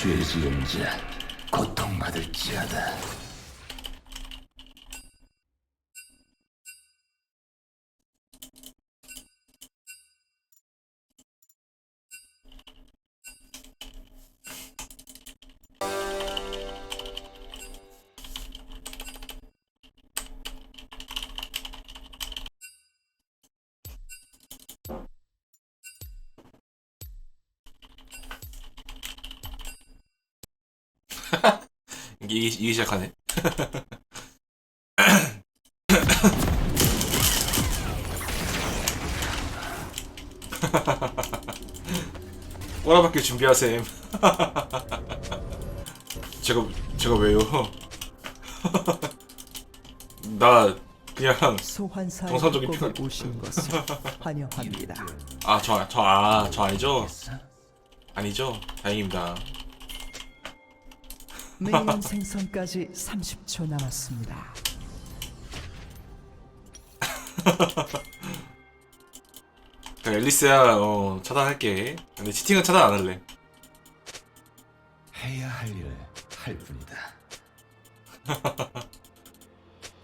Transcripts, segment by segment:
죄 지은 자 고통받을지어다. 이게, 이게 시작하네. 꼬라박기 준비하셈. 제가 제가 왜요? 나 그냥 소환사의 정상적인 협곡에 피가- 오신 것을 환영합니다. 아저저아저 아니죠? 아니죠? 다행입니다. 미니언 생성까지 30초 남았습니다. 그냥 앨리스야 어 차단할게. 근데 치팅은 차단 안 할래. 해야 할 일을 할 뿐이다.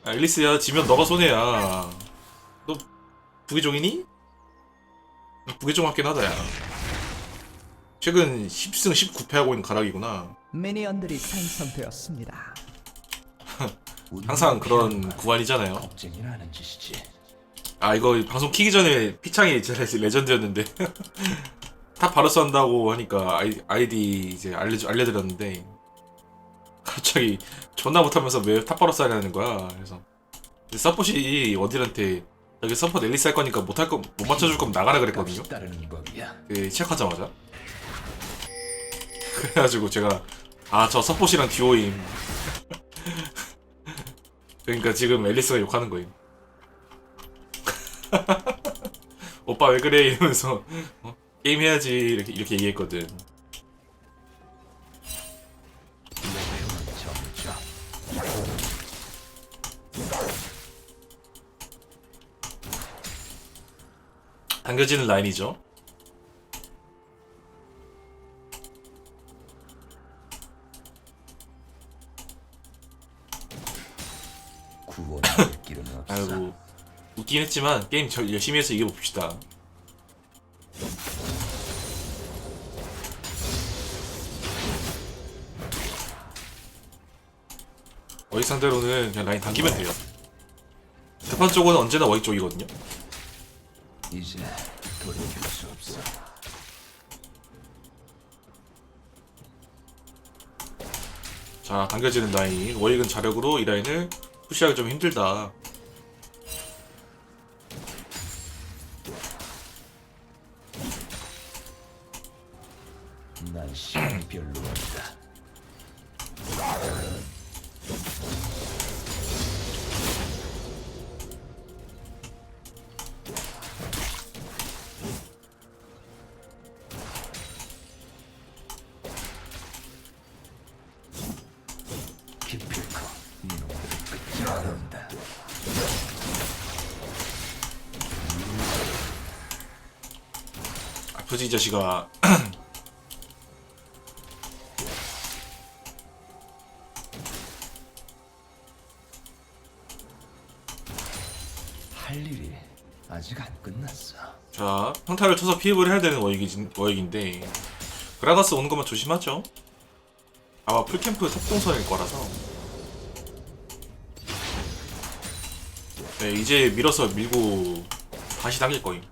아, 앨리스야 지면 너가 손해야. 너 부기종이니? 부기종 같긴 하다 야. 최근 10승 19패 하고 있는 가락이구나. 미니언들이 생성되었습니다. 항상 그런 구간이잖아요. 겁쟁이라는 짓이지. 아 이거 방송 키기 전에 피창이 제 레전드였는데 탑 바로스 한다고 하니까 아이, 아이디 이제 알려 알려드렸는데 갑자기 존나 못하면서 왜 탑 바로스 하냐는 거야. 그래서 서폿이 어딜한테 여기 서폿 앨리스 할 거니까 못할 거 못 맞춰줄 거면 나가라 그랬거든요. 값이 따르는 법이야. 그 시작하자마자 그래가지고 제가 아저 서폿이랑 듀오임. 그러니까 지금 앨리스가 욕하는 거임. 오빠 왜 그래? 이러면서 어? 게임 해야지. 이렇게 이렇게 얘기했거든. 당겨지는 라인이죠 구원할 길은 없어. 아이고 웃긴 했지만 게임 저 열심히 해서 이겨봅시다 워익 상대로는 그냥 라인 당기면 돼요 대판 쪽은 언제나 워익 쪽이거든요 이제 돌이킬 수 없어. 자 당겨지는 라인 워익은 자력으로 이 라인을 푸시하기 좀 힘들다 난 시간 별로 없다. 한다. 아프지 이 자식아 할 일이 아직 안 끝났어. 자 평타를 쳐서 피해를 해야 되는 워익이, 워익인데 그라가스 오는 것만 조심하죠 아마 풀캠프 탑동선일 거라서 네 이제 밀어서 밀고 다시 당길 거임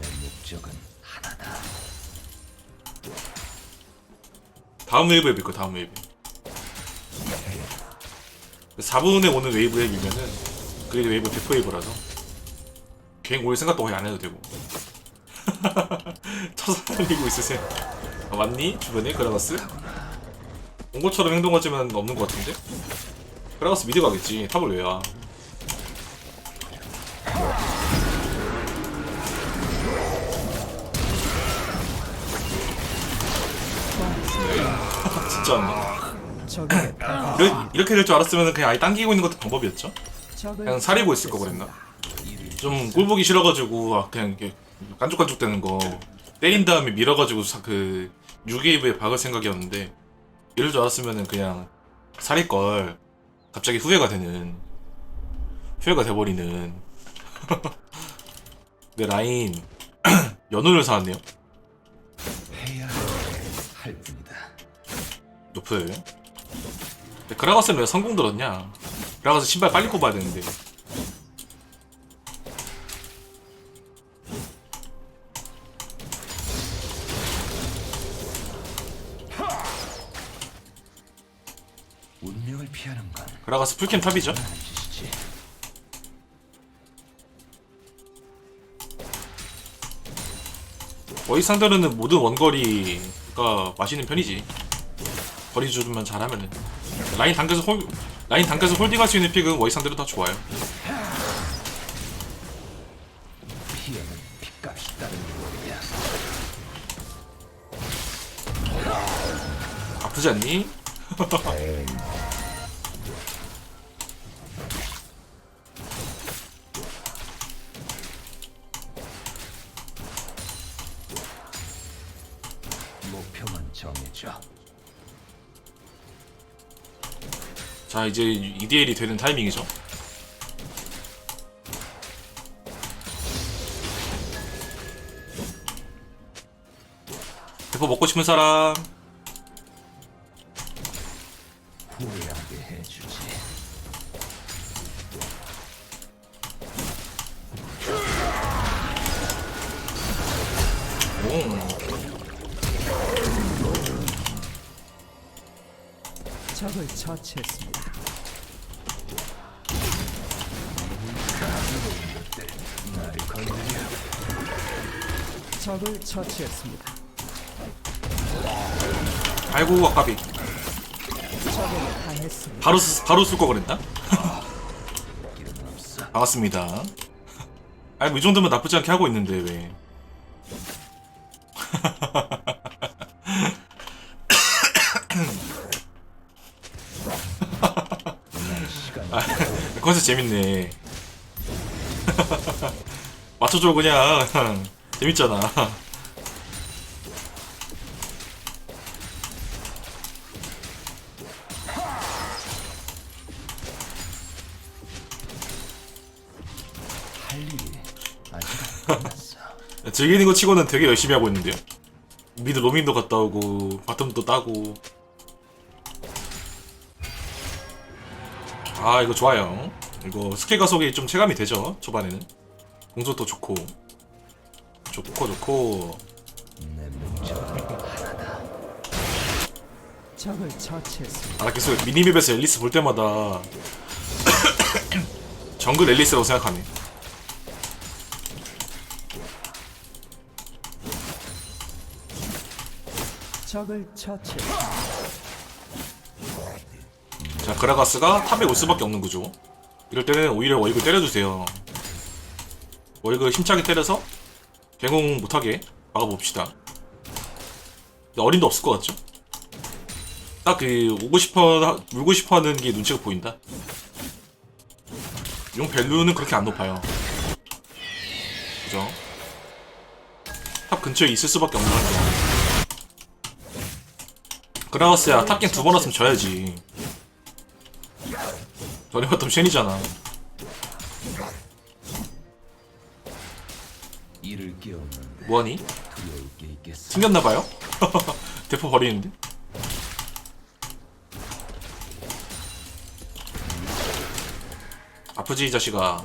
내 목적은 하나다. 다음 웨이브에 밀 거 다음 웨이브 4분에 오는 웨이브에 밀면은 그게 웨이브 100% 웨이브라서 괜히 올 생각도 거의 안 해도 되고 쳐서 달리고 있으세요 아, 맞니? 주변에 그라가스? 온 것처럼 행동하지만 없는 것 같은데? 그라가스 미드 가겠지 탑을 왜 와? 진짜 적에게 이렇게, 이렇게 될 줄 알았으면 그냥 아예 당기고 있는 것도 방법이었죠? 그냥 사리고 있을 거 그랬나? 좀 꼴보기 싫어가지고 아, 그냥 이렇게 깐족깐족 되는 거 때린 다음에 밀어가지고 사, 그 6웨이브에 박을 생각이었는데 이럴 줄 알았으면은 그냥 살릴 걸 갑자기 후회가 되는 후회가 돼버리는. 내 라인 연운을 사왔네요. 해야 할 뿐이다. 높을 근데 그라가스는 왜 성공 들었냐? 그라가스 신발 빨리 뽑아야 되는데 그라가스 풀캠 탑이죠. 거의 상대로는 모든 원거리가 맛있는 편이지. 거리 조절만 잘하면은 라인 당겨서 홀 라인 당겨서 홀딩할 수 있는 픽은 워이 상대로 다 좋아요. 아프지 않니? 정해줘. 자 이제 EDL이 되는 타이밍이죠. 대포 먹고 싶은 사람 후회하게 해주지. 오. 적을 처치했습니다. 적을 처치했습니다. 아이고 아까비 적을 당했습니다. 바로 쓰- 바로 쓸 거 그랬나? 반갑습니다. 아니 뭐 이 정도면 나쁘지 않게 하고 있는데 왜? 시간 아, 컨셉 재밌네. 맞춰줘 그냥 재밌잖아. 즐기는 거 치고는 되게 열심히 하고 있는데요. 미드 로밍도 갔다 오고 바텀도 따고. 아 이거 좋아요. 이거 스킬 가속이 좀 체감이 되죠 초반에는. 공속도 좋고 좋고 좋고 적을 처치했습니다. 아 계속 미니맵에서 앨리스 볼 때마다 정글 앨리스라고 생각하네. 적을 처치했습니다. 자 그라가스가 탑에 올 수밖에 없는 구조. 이럴 때는 오히려 월급 때려주세요. 월급 힘차게 때려서 개공 못하게 막아봅시다. 어림도 없을 것 같죠? 딱 그 오고 싶어 물고 싶어 하는 게 눈치가 보인다. 용 밸류는 그렇게 안 높아요. 그죠? 탑 근처에 있을 수밖에 없는 환경. 그라가스야 탑갱 두 번 왔으면 져야지. 너네 같으면 쉔이잖아. 이를 게 없는데 뭐하니? 두려울 게 있겠어. 튕겼나봐요? 대포 버리는데? 아프지 이 자식아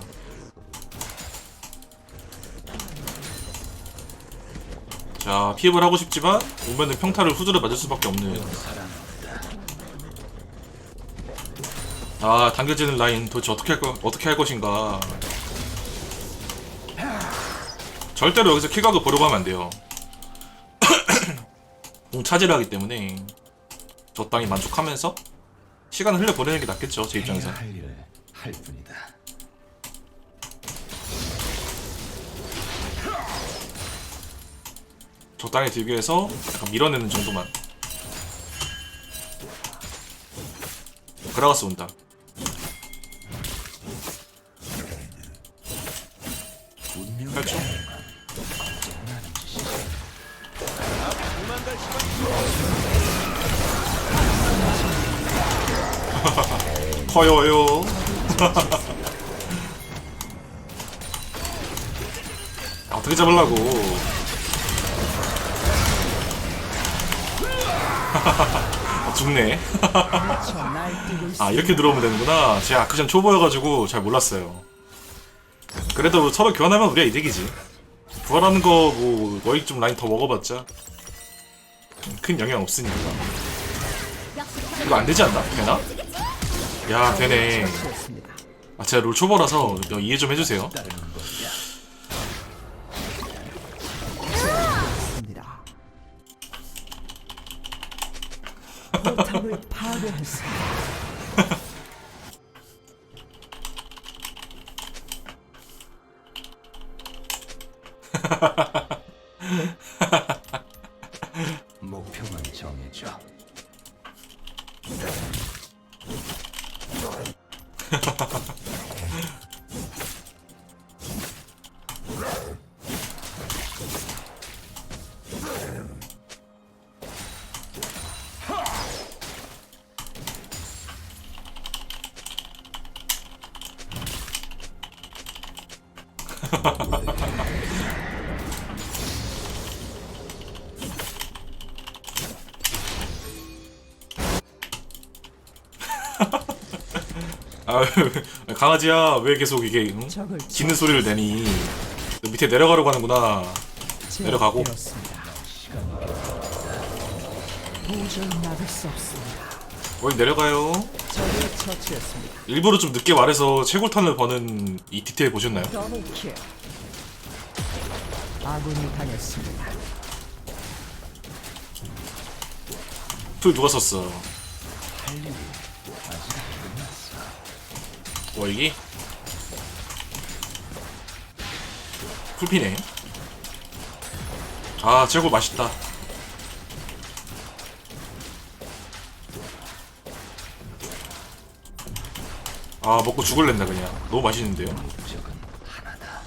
자 피업을 하고 싶지만 오면은 평타를 후드를 맞을 수밖에 없는 아 당겨지는 라인 도대체 어떻게 할 거, 어떻게 할 것인가. 절대로 여기서 킬각을 보려고 하면 안 돼요. 공 차지를 하기 때문에 적당히 만족하면서 시간을 흘려 보내는 게 낫겠죠 제 입장에서. 할 일을 할 뿐이다. 적당히 들기 위해서 약간 밀어내는 정도만. 그라가스 온다 커요요. 아, 어떻게 잡으려고? 아, 죽네. 아 이렇게 들어오면 되는구나. 제가 아크션 초보여가지고 잘 몰랐어요. 그래도 서로 교환하면 우리가 이득이지. 부활하는 거 뭐 너희 좀 라인 더 먹어봤자 큰 영향 없으니까. 이거 안 되지 않나? 되나? 야 되네. 아 제가 롤 초보라서 너 이해 좀 해주세요. 아 강아지야 왜 계속 이게 응? 짖는 소리를 내니? 너 밑에 내려가려고 하는구나. 내려가고. 거기 내려가요. 적을 처치했습니다. 일부러 좀 늦게 말해서 채굴탄을 버는 이 디테일 보셨나요? 더블킬. 아군이 당했습니다. 풀 누가 썼어? 월기? 풀피네. 아, 채굴 맛있다. 아, 먹고 죽을랜다, 그냥. 너무 맛있는데요? 목적은 하나다.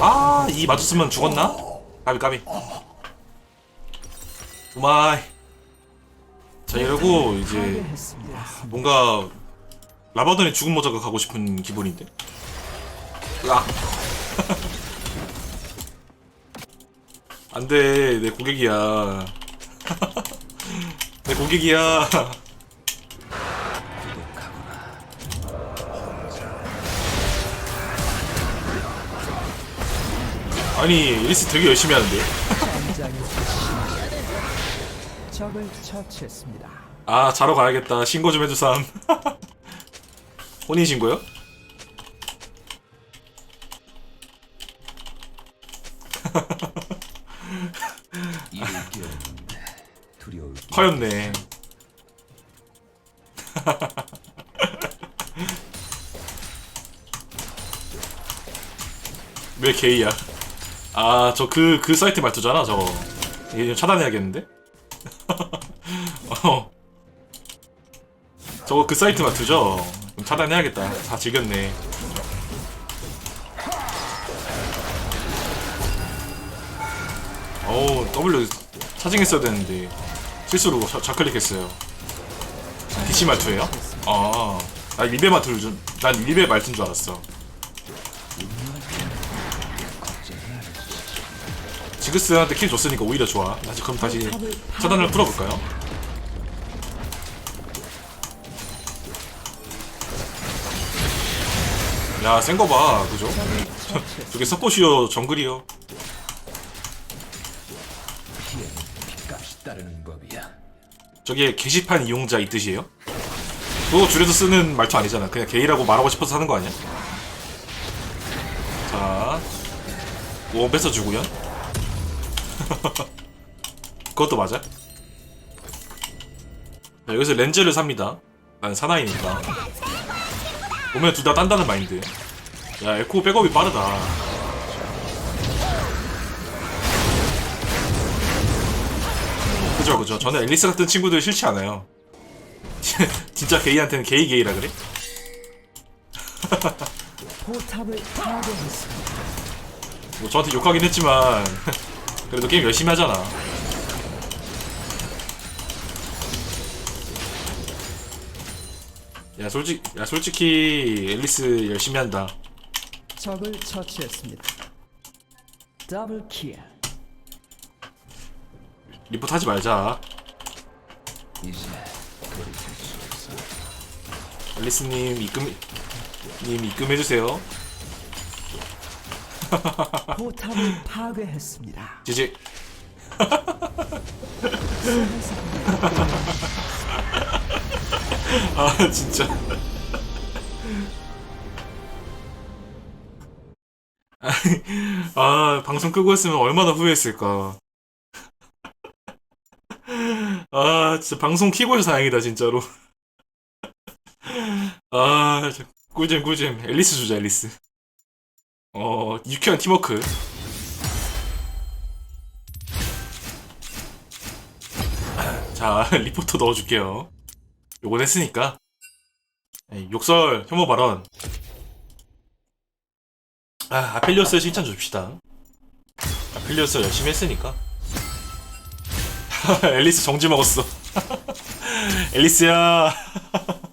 아, 이 맞았으면 죽었나? 까비, 까비. 우마이. 자, 이러고, 이제. 뭔가, 라바던의 죽은 모자가 가고 싶은 기분인데? 으악. 안 돼, 내 고객이야. 내 고객이야. 아니, 일스 되게 열심히 하는데. 적을 처치했습니다. 아, 자러 가야겠다. 신고 좀 해주삼. 혼인 신고요? 두려울 게 커였네. 왜 게이야? 아, 저 그, 그 사이트 말투잖아, 저거. 이게 좀 차단해야겠는데? 어. 저거 그 사이트 말투죠? 좀 차단해야겠다. 다 즐겼네. 어우, W 차징했어야 되는데. 실수로 자, 좌클릭했어요. DC 말투예요? 아, 나 일베 말투를 좀, 난 일베 말투인 줄 알았어. 지그스한테 킬 줬으니까 오히려 좋아. 다시 그럼 다시 차단을 풀어볼까요? 야, 센 거 봐, 그죠? 저게 서포시어 정글이요. 저게 게시판 이용자 이 뜻이에요? 그거 줄여서 쓰는 말투 아니잖아. 그냥 게이라고 말하고 싶어서 하는 거 아니야? 자, 오 뺏어주고요. 그것도 맞아. 자, 여기서 렌즈를 삽니다. 난 사나이니까. 보면 둘 다 딴다는 마인드. 야, 에코 백업이 빠르다. 그죠, 그죠. 저는 앨리스 같은 친구들 싫지 않아요. 진짜 게이한테는 게이 게이라 그래? 뭐 저한테 욕하긴 했지만 그래도 게임 열심히 하잖아. 야 솔직 야 솔직히 앨리스 열심히 한다. 적을 처치했습니다. 더블 킬. 리포트 하지 말자. 앨리스님 입금 님 입금해 주세요. 포탑을 파괴했습니다. 지지. 아 진짜. 아 방송 끄고 했으면 얼마나 후회했을까. 아 진짜 방송 키고 해서 다행이다 진짜로. 아 꿀잼 꿀잼 앨리스 주자 앨리스. 어 유쾌한 팀워크. 자 리포터 넣어줄게요. 요건 했으니까 욕설 혐오 발언. 아 아펠리오스 칭찬 줍시다. 아펠리오스 열심히 했으니까. 앨리스 정지 먹었어. 앨리스야.